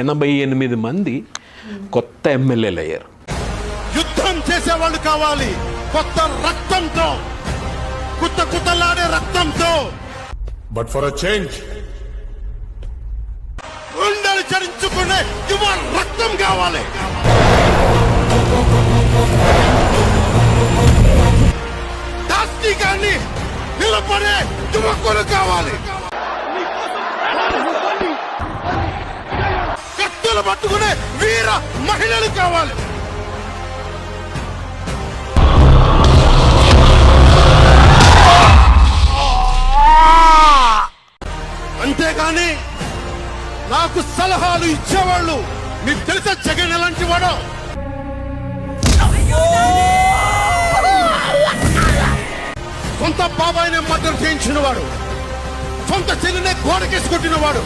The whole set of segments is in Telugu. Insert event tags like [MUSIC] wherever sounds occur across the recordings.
ఎనభై ఎనిమిది మంది కొత్త ఎమ్మెల్యేలు అయ్యారు. యుద్ధం చేసేవాళ్ళు కావాలి. కొత్త రక్తంతో కుత్త కుత్తలాడే రక్తంతో. బట్ ఫర్ a గుండెలు చరించుకునే యువ రక్తం కావాలి. దాస్తికాన్ని నిలబడే యువకులు కావాలి. తల పట్టుకునే వీర మహిళలు కావాలి. అంతేగాని నాకు సలహాలు ఇచ్చేవాళ్ళు మీకు తెలుసా జగన్ ఎలాంటి వాడో? సొంత బాబాయినే మద్దతు చేయించిన వాడు సొంత చెల్లినే గోడకేసి కొట్టిన వాడు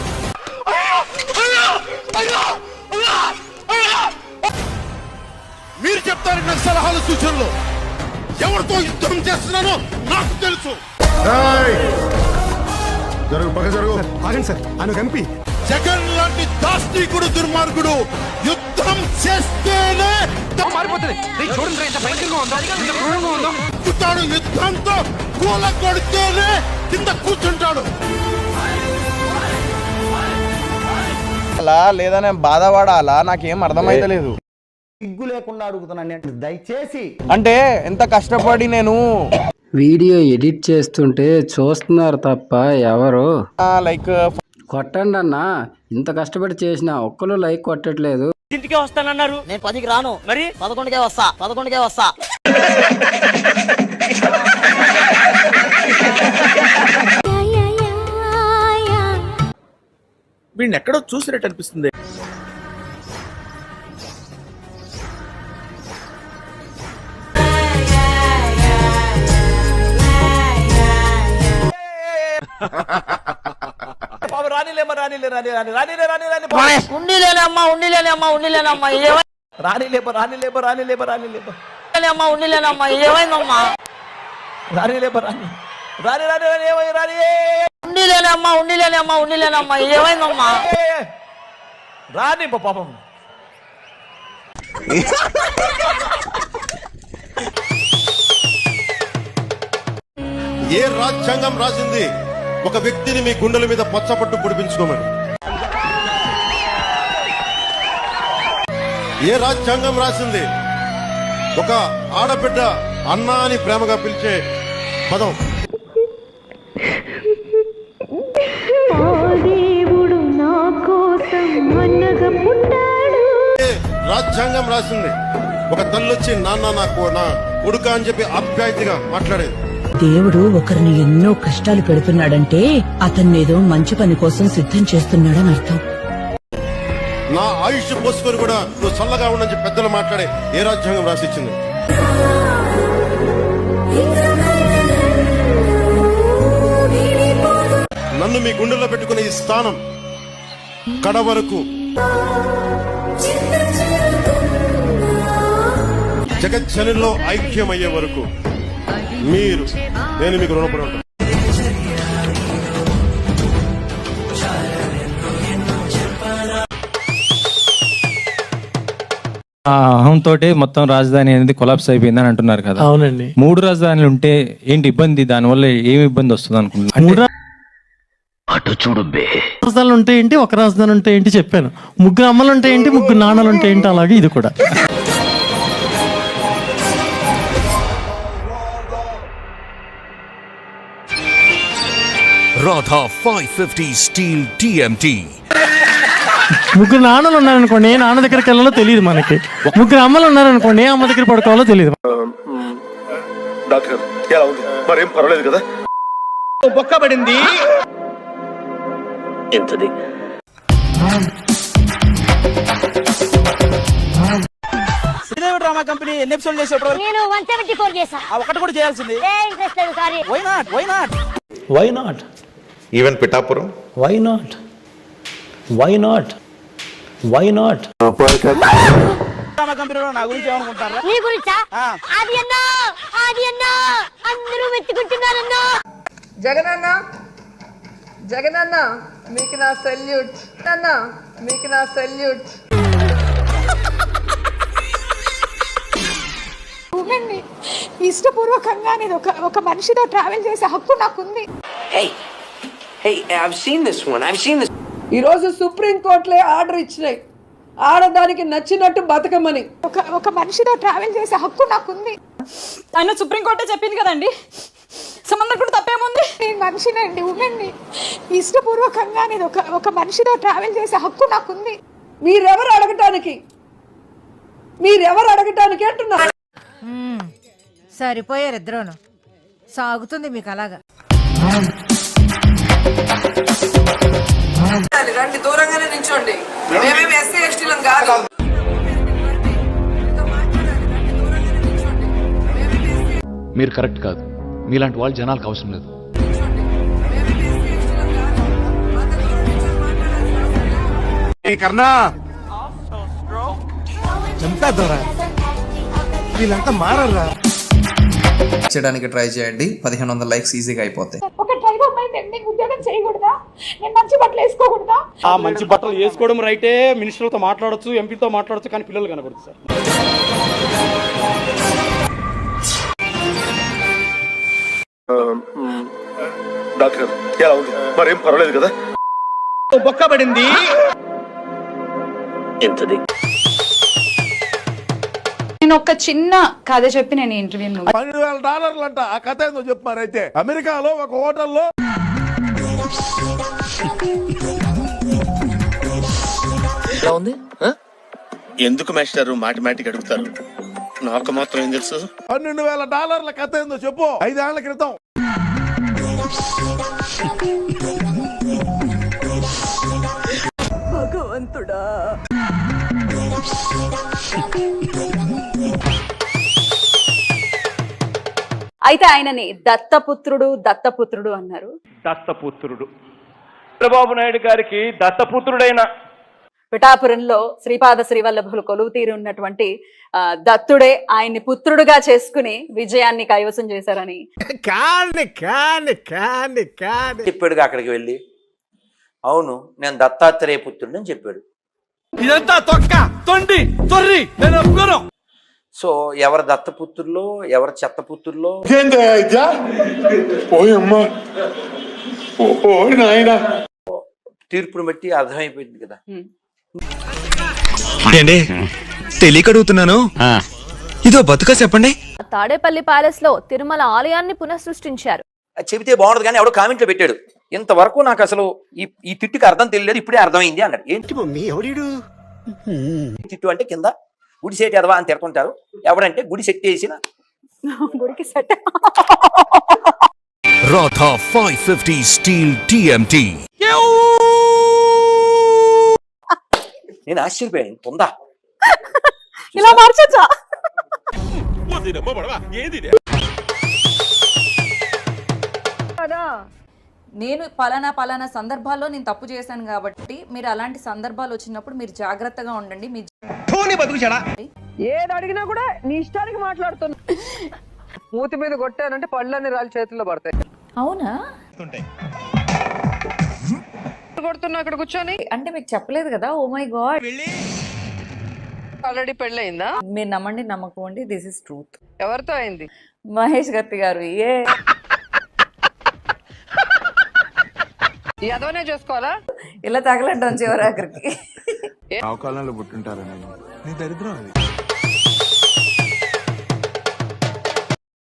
మీరు చెప్తారు నాకు సలహాలు సూచనలు. ఎవరితో యుద్ధం చేస్తున్నానో నాకు తెలుసు. జరుగు పక్క జరుగు. ఆగండి సార్ ఆయన జగన్ లాంటి దాస్తికుడు దుర్మార్గుడు యుద్ధం చేస్తేనే కూర్చుంటాడు యుద్ధంతో కూల కొడితేనే కింద కూర్చుంటాడు. అలా లేదా నేను బాధపడాలా? నాకేం అర్థమైతలేదు సిగ్గు లేకుండా అడుగుతున్నాను నేను. దయచేసి. అంటే ఎంత కష్టపడి నేను వీడియో ఎడిట్ చేస్తుంటే చూస్తున్నారు తప్ప ఎవరు? లైక్ కొట్టండి అన్న. ఇంత కష్టపడి చేసిన ఒక్కరు లైక్ కొట్టట్లేదు. ఇంటికే వస్తానన్నారు. నేను పదికి రాను. మరి? పదకొండుకే వస్తా. పదకొండుకే వస్తా. [LAUGHS] వీడిని ఎక్కడో చూసినట్టు అనిపిస్తుంది. రానిలేమా రానిలే రాని రాని రానిలే రాని రాని ఉండిలేని అమ్మ ఉండిలేని అమ్మ ఉండిలేని అమ్మ ఏమైంది రానిలేప రానిలేప రానిలేప రానిలేప అమ్మ అమ్మ ఏమైందమ్మా రానిలేప రాని. రాని రాని రాని ఏమై రాని. ఉండిలేని అమ్మ ఉండిలేని అమ్మ ఉండిలేని అమ్మ ఏమైందమ్మా? రాని పాపం. ఏ రాజ్యాంగం రాసింది? ఒక వ్యక్తిని మీ గుండెల మీద పచ్చపట్టు పొడిపించుకోమని. ఏ రాజ్యాంగం రాసింది? ఒక ఆడబిడ్డ అన్నా అని ప్రేమగా పిలిచే పదం. రాజ్యాంగం రాసింది. ఒక తల్లొచ్చి నాన్న నాకు నా కొడుక అని చెప్పి ఆప్యాయతగా మాట్లాడేది. దేవుడు ఒకరిని ఎన్నో కష్టాలు పెడుతున్నాడంటే అతన్నేదో మంచి పని కోసం సిద్ధం చేస్తున్నాడని అర్థం. నా ఆయుష్ పోసుకొని కూడా నువ్వు చల్లగా ఉండని చెప్పి పెద్దలు మాట్లాడే ఏ రాజ్యాంగం రాసిచ్చింది? నన్ను మీ గుండెల్లో పెట్టుకునే ఈ స్థానం కడ వరకు జగజ్జనంలో ఐక్యమయ్యే వరకు మీరు నేను మీకు రుణపడి ఉంటాను ఆ అహంతో మొత్తం రాజధాని అనేది కొలాప్స్ అయిపోయిందని అంటున్నారు కదా. అవునండి. మూడు రాజధానులు ఉంటే ఏంటి ఇబ్బంది? దానివల్ల ఏమి ఇబ్బంది వస్తుంది అనుకుంటున్నారు? మూడు రాజధానులు ఉంటే ఏంటి? ఒక రాజధాని ఉంటే ఏంటి చెప్పాను. ముగ్గురు అమ్మలు ఉంటే ఏంటి? ముగ్గురు నాన్నలు ఉంటే ఏంటి? అలాగే ఇది కూడా. Radha 550 Steel TMT. ముగ్గురు నాన్నలు ఉన్నారనుకోండి ఏ నాన్న దగ్గరికి వెళ్ళాలో తెలియదు మనకి. ముగ్గురు అమ్మలు ఉన్నారనుకోండి ఏ అమ్మ దగ్గర పడుకోవాలో తెలియదు. డాక్టర్ ఎలా ఉంది? మరేం పర్వాలేదు కదా? బొక్కబడింది శ్రీదేవి డ్రామా కంపెనీ ఎన్ని ఎపిసోడ్ చేసేప్పుడు నేను వన్ సెవెంటీ ఫోర్ చేసా ఆ ఒకటి కూడా చేయాల్సింది. ఇంట్రెస్ట్ లేదు sorry why not why not why not even Pithapuram why not why not why not drama కంపెనీలో నా గురించి? ఏమనుకుంటారా నీ గురించా ఆ. అది అన్నా! అది అన్నా! అందరూ వెతుకుంటున్నారన్నా! జగనన్న! జగనన్న! మీకు నా సెల్యూట్. అన్న మీకు నా సెల్యూట్. ఇష్టపూర్వకంగా నేను ఒక ఒక మనిషితో ట్రావెల్ చేసే హక్కు నాకుంది. ఈ రోజు సుప్రీం కోర్టులే ఆర్డర్ ఇచ్చినాయి. ఆడదానికి నచ్చినట్టు బతకమని. ఒక ఒక మనిషితో ట్రావెల్ చేసే హక్కు నాకుంది. ఆయన సుప్రీంకోర్టే చెప్పింది కదండి. సంబంధం కూడా తప్పేముంది? నేను మనిషినండి ఉమెన్ని. ఇష్టపూర్వకంగా నేను ఒక ఒక మనిషితో ట్రావెల్ చేసే హక్కు నాకుంది. మీరెవరు అడగటానికి? మీరెవరు అడగటానికి అంటున్నారు? సరిపోయారు ఇద్దరును. సాగుతుంది మీకు అలాగా. రండి దూరంగానే నించోండి మేమేమి ఎస్సీ ఎస్టీలం కాదు. మీరు కరెక్ట్ కాదు. మీలాంటి వాళ్ళు జనాలకు అవసరం లేదు. కర్ణా! చంపేద్దారా. వీళ్ళంతా మారరా చేయడానికి ట్రై చేయండి. పదిహేను వందల లైక్స్ ఈజీగా అయిపోతాయి. ఒక డ్రైవర్ అమ్మాయి నేను ఉద్యోగం చేయకూడదా? నేను మంచి బట్టలు వేసుకోకూడదా? ఆ మంచి బట్టలు వేసుకోవడం రైటే. మినిస్టర్తో మాట్లాడొచ్చు ఎంపీతో మాట్లాడొచ్చు కానీ పిల్లలు కనకూడదు సార్. డాక్టర్ ఎలా ఉంది. మరేం పర్వాలేదు కదా? బొక్కబడింది నేను ఒక చిన్న కథ చెప్పి నేను ఇంటర్వ్యూ పన్నెండు వేల డాలర్లు అంట ఆ కథ ఏందో చెప్పు మరైతే అమెరికాలో ఒక హోటల్లో ఎందుకు మాస్టారు మాటిమాటికి అడుగుతారు? నాకు మాత్రం ఏం తెలుసు? పన్నెండు వేల డాలర్ల కథ ఏందో చెప్పు. ఐదేళ్ళ క్రితం. అయితే ఆయనని దత్తపుత్రుడు దత్తపుత్రుడు అన్నారు. దత్తపుత్రుడు. చంద్రబాబు నాయుడు గారికి దత్తపుత్రుడైన పిఠాపురంలో శ్రీపాద శ్రీవల్లభులు కొలువు తీరి ఉన్నటువంటి దత్తుడే ఆయన్ని పుత్రుడుగా చేసుకుని విజయాన్ని కైవసం చేశారని. చెప్పాడుగా అక్కడికి వెళ్ళి. అవును నేను దత్తాత్రేయ పుత్రుడు అని చెప్పాడు. ఇదంతా తొక్క తొండి తొర్రి నేను సో ఎవరు దత్తపుత్రులో ఎవరు చెత్తపుత్రులో? తీర్పును బట్టి అర్థమైపోయింది కదా. తెలియక అడుగుతున్నాను ఇదో బతుక చెప్పండి. తాడేపల్లి ప్యాలెస్లో తిరుమల ఆలయాన్ని పునఃసృష్టించారు. అది చెబితే బాగుండదు కానీ ఎవడో కామెంట్లో పెట్టాడు. ఇంతవరకు నాకు అసలు ఈ ఈ తిట్టుకి అర్థం తెలియలేదు ఇప్పుడే అర్థమైంది అన్నాడు. ఏంటి? మమ్మీ ఎవడు తిట్టు అంటే కింద గుడి సెట్ ఎదవా అని తిడుతుంటారు. ఎవడంటే గుడి సెట్ చేసిన [LAUGHS] గుడికి set. Radha five fifty steel TMT. నేను ఆశ్చర్యపోయాను. పొందా [LAUGHS] ఇలా మార్చొచ్చా? నేను పలానా పలానా సందర్భాల్లో నేను తప్పు చేశాను కాబట్టి మీరు అలాంటి సందర్భాలు వచ్చినప్పుడు మీరు జాగ్రత్తగా ఉండండి. మీ ఏది అడిగినా కూడా నీ ఇష్టానికి మాట్లాడుతున్నా. మూతి మీద కొట్టానంటే పళ్ళని రాళ్ళ చేతుల్లో పడతాయి. అవునా? కొడుతున్నా అక్కడ కూర్చొని. అంటే మీకు చెప్పలేదు కదా ఓ మై గాడ్ ఆల్రెడీ పెళ్ళయిందా? మీరు నమ్మండి నమ్మకండి దిస్ ఇస్ ట్రూత్ ఎవరితో అయింది? మహేష్ గత్తి గారు ఏ? అదవనే చేసుకోవాలా? ఇలా తగలంటాం చివరి ఆఖరికి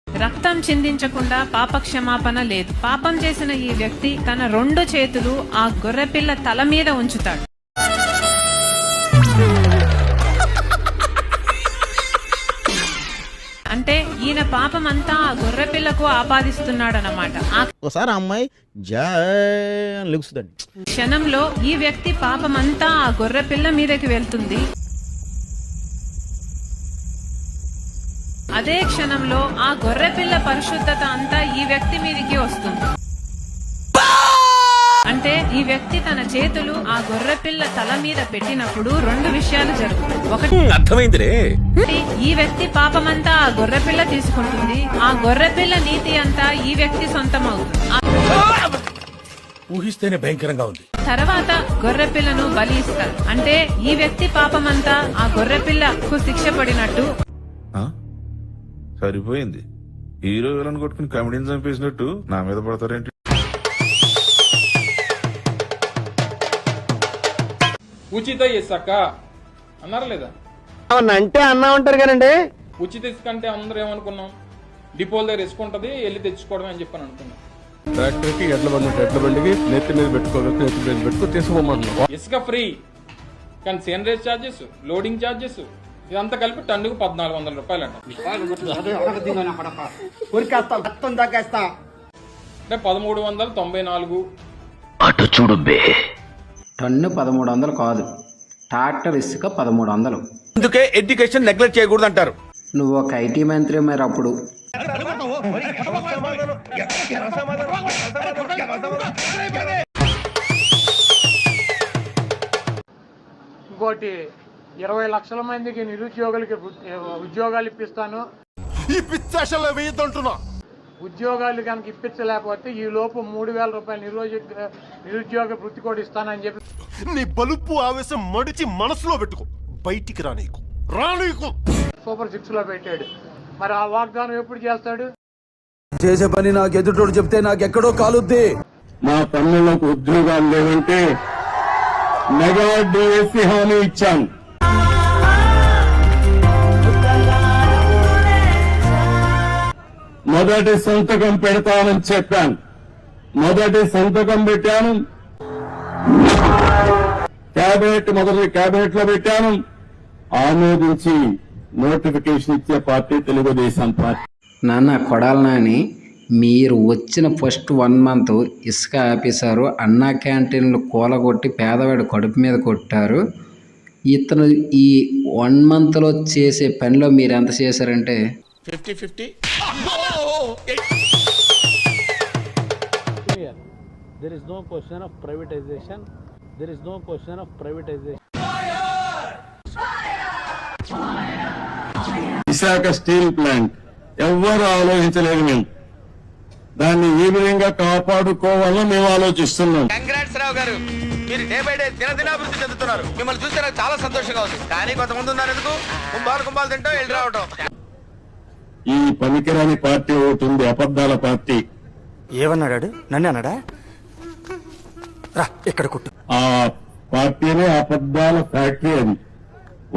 రక్తం చిందించకుండా పాప క్షమాపణ లేదు. పాపం చేసిన ఈ వ్యక్తి తన రెండు చేతులు ఆ గొర్రెపిల్ల తల మీద ఉంచుతాడు. ఈయన పాపం అంతా ఆ గొర్రెపిల్లకు ఆపాదిస్తున్నాడనమాట ఆ ఒకసారి అమ్మాయి జా లెగుస్తుందండి. క్షణంలో ఈ వ్యక్తి పాపమంతా ఆ గొర్రెపిల్ల మీదకి వెళ్తుంది. అదే క్షణంలో ఆ గొర్రెపిల్ల పరిశుద్ధత అంతా ఈ వ్యక్తి మీదకి వస్తుంది. అంటే ఈ వ్యక్తి తన చేతులు ఆ గొర్రెపిల్ల తల మీద పెట్టినప్పుడు రెండు విషయాలు జరుగుతాయి. ఒకటి ఈ వ్యక్తి పాపమంతా ఆ గొర్రెపిల్ల తీసుకుంటుంది. ఆ గొర్రెపిల్ల నీతి అంతా ఈ వ్యక్తి సొంతం అవుతుంది ఊహిస్తేనే భయంకరంగా ఉంది. తర్వాత గొర్రెపిల్లను బలి ఇస్తారు అంటే ఈ వ్యక్తి పాపమంతా ఆ గొర్రెపిల్లకు శిక్ష పడినట్టు. సరిపోయింది. హీరో విలన్ కొట్టుకుని కమెడీని చంపేసినట్టు నా మీద పడతారేంటి? ఉచిత ఇసుక అన్నారు లేదా? అంటే అన్నా ఉంటారు కదండి. ఉచిత ఇసుక అంటే అందరూ ఏమనుకున్నాం? డిపోల దగ్గర ఇసుక ఉంటుంది వెళ్ళి తెచ్చుకోవడమే అని చెప్పని అనుకున్నాం. ట్రాక్టర్కి ఎడ్ల బండి ఉంటే ఎడ్ల బండికి నెత్తి మీద పెట్టుకోవచ్చు నెత్తి మీద పెట్టుకో తీసుకోమంటున్నాం ఇసుక ఫ్రీ కానీ సేనరేజ్ ఛార్జెస్ లోడింగ్ ఛార్జెస్ ఇదంతా కలిపి టన్నుకు పద్నాలుగు వందల రూపాయలు అంట అంటే పదమూడు వందల తొంభై నాలుగు. టన్ను పదమూడు వందలు కాదు. ట్రాక్టర్ ఇసుక పదమూడు వందలు. అందుకే ఎడ్యుకేషన్ నెగ్లెక్ట్ చేయకూడదు అంటారు నువ్వు ఒక ఐటీ మంత్రి మరి అప్పుడు. ఇంకోటి ఇరవై లక్షల మందికి నిరుద్యోగులకి ఉద్యోగాలు ఇప్పిస్తాను. ఈ పిచ్చాషల్లో వేయద్దంటున్నా ఉద్యోగాలు కనుక ఇప్పించలేకపోతే ఈ లోపు మూడు వేల రూపాయలు నిరుద్యోగ నిరుద్యోగ వృత్తి కూడా ఇస్తానని చెప్పి నీ బలుపు ఆవేశం మడిచి మనసులో పెట్టుకో. బయటికి రా నీకు. రా నీకు. సూపర్ సిక్స్లో పెట్టాడు. మరి ఆ వాగ్దానం ఎప్పుడు చేస్తాడు? చేసే పని నాకు ఎదుటోడు చెప్తే నాకు ఎక్కడో కాలుద్ది. మా పన్నులకు ఉద్యోగాలు లేవంటే మెగా డిఎస్సి హామీ ఇచ్చాను మొదటి సంతకం పెడతానని చెప్పాను. మొదటి సంతకం పెట్టాను. క్యాబినెట్ మొదటి క్యాబినెట్లో పెట్టాను ఆమోదించి నోటిఫికేషన్ ఇచ్చే పార్టీ తెలుగుదేశం పార్టీ. నాన్న కొడాల నాని మీరు వచ్చిన ఫస్ట్ వన్ మంత్ ఇసుక ఆపేశారు. అన్నా క్యాంటీన్లు కూలగొట్టి పేదవాడి కడుపు మీద కొట్టారు. ఇతను ఈ వన్ మంత్లో చేసే పనిలో మీరు ఎంత చేశారంటే? Fifty fifty. There is no question of privatisation there is no question of privatisation Visakha steel plant. ఎవ్వరు ఆలోచించలేదు మేము. దాన్ని ఈ విధంగా కాపాడుకోవాలని మేము ఆలోచిస్తున్నాం. కంగ్రాట్స్ రావు గారు మీరు డే బై డే దినదినాభివృద్ధి చెందుతున్నారు. మిమ్మల్ని చూస్తే నాకు చాలా సంతోషంగా ఉంది. కానీ కొంతమంది ఉన్నారు ఎందుకు? కుంభాలు కుంభాలు తింటాం వెళ్ళి రావటం. ఈ పనికిరాని పార్టీ ఒకటి ఉంది అబద్ధాల పార్టీ. ఏమన్నాడు నన్ను అన్నాడా? రా ఇక్కడ కుట్టు. ఆ పార్టీనే అబద్ధాల ఫ్యాక్టరీ అది